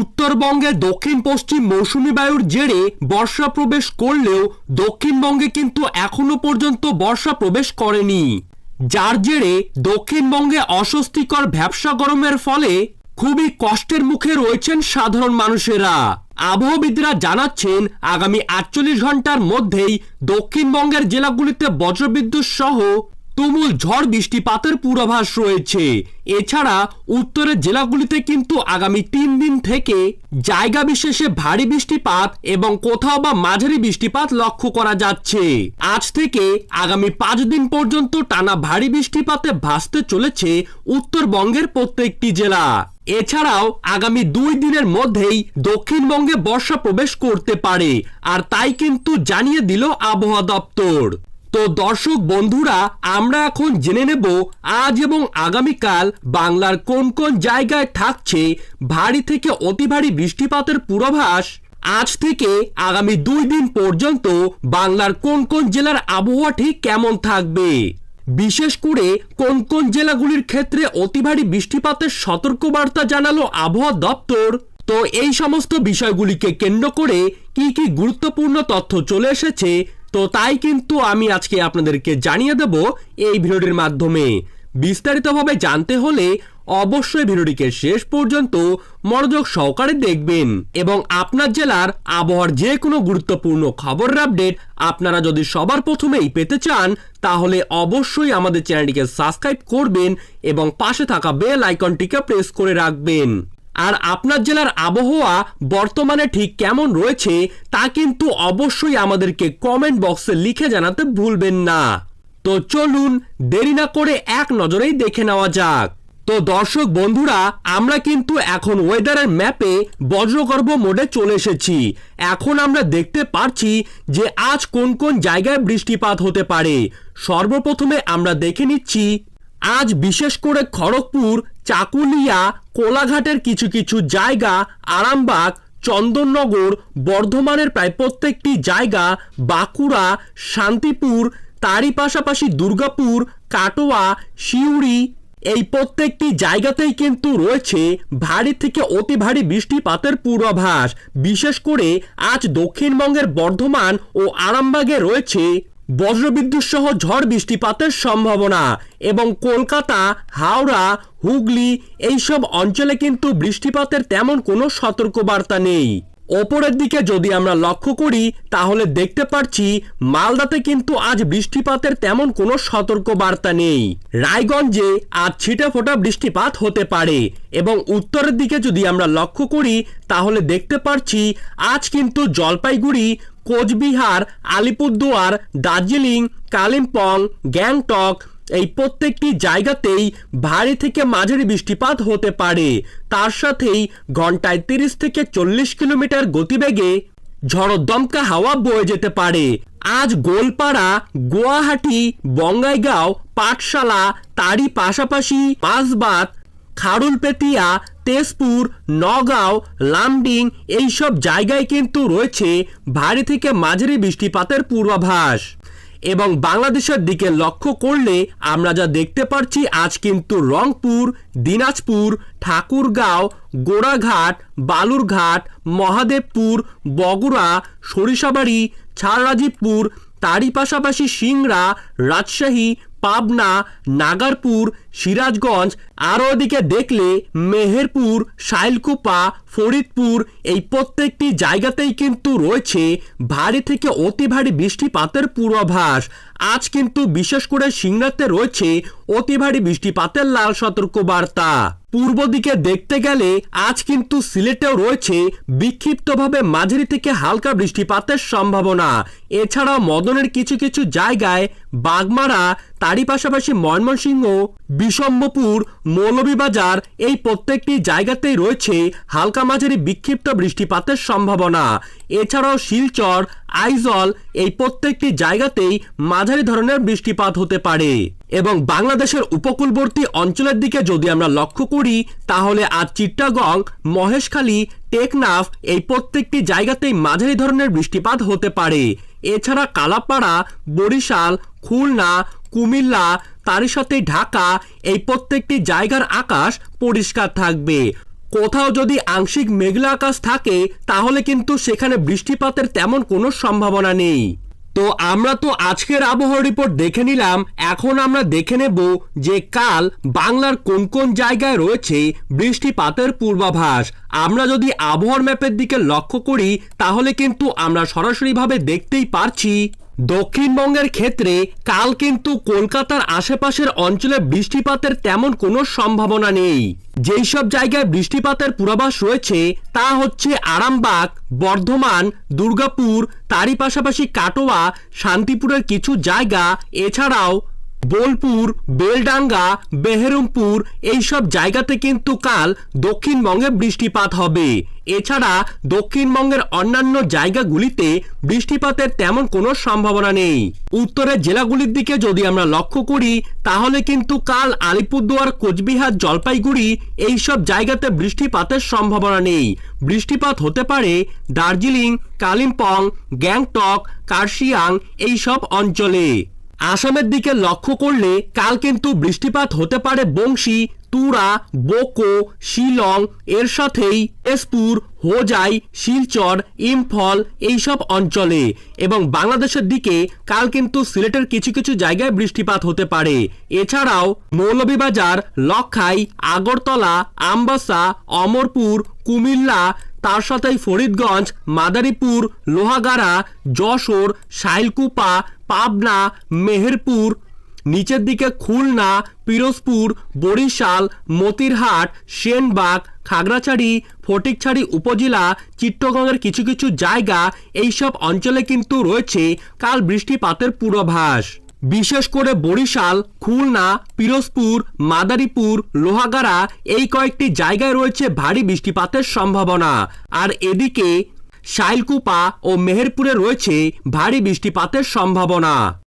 উত্তরবঙ্গে দক্ষিণ পশ্চিম মৌসুমি বায়ুর জেরে বর্ষা প্রবেশ করলেও দক্ষিণবঙ্গে কিন্তু এখনও পর্যন্ত বর্ষা প্রবেশ করেনি। যার জেরে দক্ষিণবঙ্গে অস্বস্তিকর ভ্যাবসা গরমের ফলে খুবই কষ্টের মুখে রয়েছেন সাধারণ মানুষেরা। আবহবিদরা জানাচ্ছেন, আগামী আটচল্লিশ ঘণ্টার মধ্যেই দক্ষিণবঙ্গের জেলাগুলিতে বজ্রবিদ্যুৎ সহ তুমুল ঝড় বৃষ্টিপাতের পূর্বাভাস রয়েছে। এছাড়া উত্তরের জেলাগুলিতে কিন্তু আগামী তিন দিন থেকে জায়গা বিশেষে ভারী বৃষ্টিপাত এবং কোথাও বা মাঝারি বৃষ্টিপাত লক্ষ্য করা যাচ্ছে। আজ থেকে আগামী পাঁচ দিন পর্যন্ত টানা ভারী বৃষ্টিপাতে ভাসতে চলেছে উত্তরবঙ্গের প্রত্যেকটি জেলা। এছাড়াও আগামী দুই দিনের মধ্যেই দক্ষিণবঙ্গে বর্ষা প্রবেশ করতে পারে, আর তাই কিন্তু জানিয়ে দিল আবহাওয়া দপ্তর। তো দর্শক বন্ধুরা, আমরা এখন জেনে নেব আজ এবং আগামীকাল বাংলার কোন কোন জায়গায় থাকছে ভারী থেকে অতি ভারী বৃষ্টিপাতের পূর্বাভাস। আজ থেকে আগামী দুই দিন পর্যন্ত বাংলার কোন কোন জেলার আবহাওয়া ঠিক কেমন থাকবে? বিশেষ করে কোন কোন জেলাগুলির ক্ষেত্রে অতি ভারী বৃষ্টিপাতের সতর্কবার্তা জানালো আবহাওয়া দপ্তর? তো এই সমস্ত বিষয়গুলিকে কেন্দ্র করে কি কি গুরুত্বপূর্ণ তথ্য চলে এসেছে তো তাই কিন্তু আমি আজকে আপনাদেরকে জানিয়ে দেব এই ভিডিওটির মাধ্যমে। বিস্তারিতভাবে জানতে হলে অবশ্যই ভিডিওটিকে শেষ পর্যন্ত মনোযোগ সহকারে দেখবেন এবং আপনার জেলার আবহাওয়ার যে কোনো গুরুত্বপূর্ণ খবরের আপডেট আপনারা যদি সবার প্রথমেই পেতে চান, তাহলে অবশ্যই আমাদের চ্যানেলটিকে সাবস্ক্রাইব করবেন এবং পাশে থাকা বেল আইকনটিকে প্রেস করে রাখবেন। আর আপনার জেলার আবহাওয়া বর্তমানে ঠিক কেমন রয়েছে তা কিন্তু অবশ্যই আমাদেরকে কমেন্ট বক্সে লিখে জানাতে ভুলবেন না। তো চলুন দেরি না করে এক নজরেই দেখে নেওয়া যাক। তো দর্শক বন্ধুরা, আমরা কিন্তু এখন ওয়েদারের ম্যাপে বজ্রগর্ভ মোডে চলে এসেছি। এখন আমরা দেখতে পারছি যে আজ কোন কোন জায়গায় বৃষ্টিপাত হতে পারে। সর্বপ্রথমে আমরা দেখে নিচ্ছি আজ বিশেষ করে খড়গপুর, চাকুলিয়া, কোলাঘাটের কিছু কিছু জায়গা, আরামবাগ, চন্দননগর, বর্ধমানের প্রায় প্রত্যেকটি জায়গা, বাঁকুড়া, শান্তিপুর, তারই পাশাপাশি দুর্গাপুর, কাটোয়া, সিউড়ি, এই প্রত্যেকটি জায়গাতেই কিন্তু রয়েছে ভারী থেকে অতি ভারী বৃষ্টিপাতের পূর্বাভাস। বিশেষ করে আজ দক্ষিণবঙ্গের বর্ধমান ও আরামবাগে রয়েছে বজ্রবিদ্যুৎ সহ ঝড় বৃষ্টিপাতের সম্ভাবনা এবং কলকাতা, হাওড়া, হুগলি এইসব অঞ্চলে কিন্তু বৃষ্টিপাতের তেমন কোনো সতর্কবার্তা নেই। ওপরের দিকে যদি আমরা লক্ষ্য করি, তাহলে দেখতে পাচ্ছি মালদাতে কিন্তু আজ বৃষ্টিপাতের তেমন কোনো সতর্কবার্তা নেই। রায়গঞ্জে আজ ছিটে ফোটা বৃষ্টিপাত হতে পারে এবং উত্তরের দিকে যদি আমরা লক্ষ্য করি, তাহলে দেখতে পাচ্ছি আজ কিন্তু জলপাইগুড়ি কোচবিহার, আলিপুরদুয়ার, দার্জিলিং, কালিম্পং, গ্যাংটক এই প্রত্যেকটি জায়গাতেই ভারী থেকে মাঝারি বৃষ্টিপাত হতে পারে। তার সাথেই ঘন্টায় তিরিশ থেকে চল্লিশ কিলোমিটার গতিবেগে ঝড়ো দমকা হাওয়া বয়ে যেতে পারে। আজ গোলপাড়া, গুয়াহাটি, বঙ্গাইগাঁও, পাঠশালা, তারই পাশাপাশি পাঁচবাত খাড়ুলপেতিয়া তেজপুর, নগাঁও, লামডিং এইসব জায়গায় কিন্তু রয়েছে ভারী থেকে মাঝারি বৃষ্টিপাতের পূর্বাভাস। এবং বাংলাদেশের দিকে লক্ষ্য করলে আমরা যা দেখতে পাচ্ছি আজ কিন্তু রংপুর, দিনাজপুর, ঠাকুরগাঁও, গোড়াঘাট, বালুরঘাট, মহাদেবপুর, বগুড়া, সরিষাবাড়ি, ছাড়রাজীবপুর, তারই পাশাপাশি সিংড়া, রাজশাহী, পাবনা, নাগারপুর সিরাজগঞ্জ, আরও ওদিকে দেখলে মেহেরপুর, শাইলকুপা, ফরিদপুর, এই প্রত্যেকটি জায়গাতেই কিন্তু রয়েছে ভারী থেকে অতি ভারী বৃষ্টিপাতের পূর্বাভাস। আজ কিন্তু বিশেষ করে সিংড়াতে রয়েছে অতি ভারী বৃষ্টিপাতের লাল সতর্ক বার্তা পূর্ব দিকে দেখতে গেলে আজ কিন্তু সিলেটেও রয়েছে বিক্ষিপ্তভাবে মাঝারি থেকে হালকা বৃষ্টিপাতের সম্ভাবনা। এছাড়াও মদনের কিছু কিছু জায়গায় বাগমারা, তারই পাশাপাশি ময়মনসিংহ বিষম্বপুর মৌলভীবাজার এই প্রত্যেকটি জায়গাতেই রয়েছে হালকা মাঝারি বিক্ষিপ্ত বৃষ্টিপাতের সম্ভাবনা। এছাড়াও শিলচর, আইজল এই প্রত্যেকটি জায়গাতেই মাঝারি ধরনের বৃষ্টিপাত হতে পারে। এবং বাংলাদেশের উপকূলবর্তী অঞ্চলের দিকে যদি আমরা লক্ষ্য করি, তাহলে আজ চিট্টাগং মহেশখালী, টেকনাফ এই প্রত্যেকটি জায়গাতেই মাঝারি ধরনের বৃষ্টিপাত হতে পারে। এছাড়া কালাপাড়া, বরিশাল, খুলনা কুমিল্লা, তারই সাথে ঢাকা, এই প্রত্যেকটি জায়গার আকাশ পরিষ্কার থাকবে। কোথাও যদি আংশিক মেঘলা আকাশ থাকে, তাহলে কিন্তু সেখানে বৃষ্টিপাতের তেমন কোনো সম্ভাবনা নেই। তো আমরা তো আজকের আবহাওয়া রিপোর্ট দেখে নিলাম, এখন আমরা দেখে নেব যে কাল বাংলার কোন কোন জায়গায় রয়েছে বৃষ্টিপাতের পূর্বাভাস। আমরা যদি আবহাওয়ার ম্যাপের দিকে লক্ষ্য করি, তাহলে কিন্তু আমরা সরাসরিভাবে দেখতেই পারছি দক্ষিণবঙ্গের ক্ষেত্রে কাল কিন্তু কলকাতার আশেপাশের অঞ্চলে বৃষ্টিপাতের তেমন কোনো সম্ভাবনা নেই। যেই সব জায়গায় বৃষ্টিপাতের পূর্বাভাস রয়েছে, তা হচ্ছে আরামবাগ, বর্ধমান, দুর্গাপুর, তারই পাশাপাশি কাটোয়া, শান্তিপুরের কিছু জায়গা, এছাড়াও বোলপুর, বেলডাঙ্গা, বেহেরমপুর এইসব জায়গাতে কিন্তু কাল দক্ষিণবঙ্গে বৃষ্টিপাত হবে। এছাড়া দক্ষিণবঙ্গের অন্যান্য জায়গাগুলিতে বৃষ্টিপাতের তেমন কোনো সম্ভাবনা নেই। উত্তরের জেলাগুলির দিকে যদি আমরা লক্ষ্য করি, তাহলে কিন্তু কাল আলিপুরদুয়ার, কোচবিহার, জলপাইগুড়ি এইসব জায়গাতে বৃষ্টিপাতের সম্ভাবনা নেই। বৃষ্টিপাত হতে পারে দার্জিলিং, কালিম্পং, গ্যাংটক, কার্শিয়াং এইসব অঞ্চলে। আসামের দিকে লক্ষ্য করলে কাল কিন্তু বৃষ্টিপাত হতে পারে বংশী, তুরা, বোকো, শিলং, এর সাথেই তেজপুর, হোজাই, শিলচর, ইম্ফল এইসব অঞ্চলে। এবং বাংলাদেশের দিকে কাল কিন্তু সিলেটের কিছু কিছু জায়গায় বৃষ্টিপাত হতে পারে। এছাড়াও মৌলভীবাজার লক্ষাই আগরতলা, আমবাসা, অমরপুর, কুমিল্লা, তার সাথেই ফরিদগঞ্জ, মাদারীপুর, লোহাগাড়া, যশোর, শাইলকুপা পাবনা, মেহেরপুর, নিচের দিকে খুলনা, পিরোজপুর, বরিশাল, মতিরহাট, সেনবাগ, খাগড়াছড়ি, ফটিকছড়ি উপজেলা চিত্তগঙ্গের কিছু কিছু জায়গা, এইসব অঞ্চলে কিন্তু রয়েছে কাল বৃষ্টিপাতের পূর্বাভাস। বিশেষ করে বরিশাল, খুলনা, পিরোজপুর, মাদারীপুর, লোহাগাড়া, এই কয়েকটি জায়গায় রয়েছে ভারী বৃষ্টিপাতের সম্ভাবনা। আর এদিকে শাইলকুপা ও মেহেরপুরে রয়েছে ভারী বৃষ্টিপাতের সম্ভাবনা।